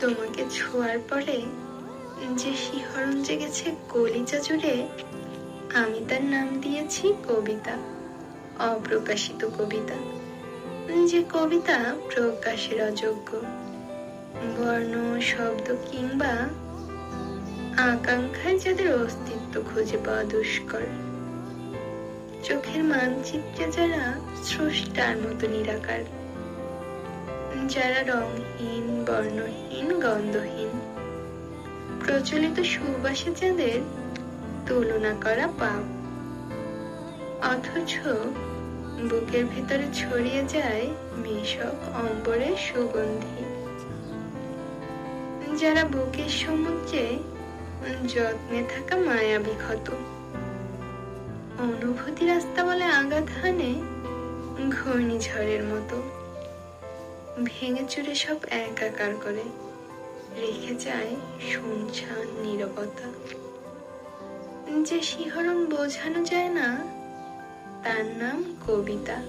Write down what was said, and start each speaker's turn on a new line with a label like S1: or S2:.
S1: তোমাকে ছোঁয়ার পরে যে শিহরণ জেগেছে কলিজা জুড়ে, আমি তার নাম দিয়েছি কবিতা, অপ্রকাশিত কবিতা। যে কবিতা প্রকাশের অযোগ্য, বর্ণ, শব্দ কিংবা আকাঙ্ক্ষায় যাদের অস্তিত্ব খুঁজে পাওয়া দুষ্কর। চোখের মানচিত্রে যারা স্রষ্টার মতো নিরাকার। যারা রংহীন বর্ণহীন, গন্ধহীন। প্রচলিত সুবাসে যাদের তুলনা করা পাপ। অথচ বুকের ভেতরে ছড়িয়ে যায় মেশক অম্বরের সুগন্ধি। যারা বুকের সমুদ্রে যত্নে থাকা মায়াবী ক্ষত। অনুভূতি রাস্তা বলে আঘাত হানে ঘূর্ণিঝড়ের মতো। ভেঙে চুরে সব একাকার করে। রেখে যায় শুনছান নিরবতা। যে শিহরণ বোঝানো যায় না, তার নাম কবিতা।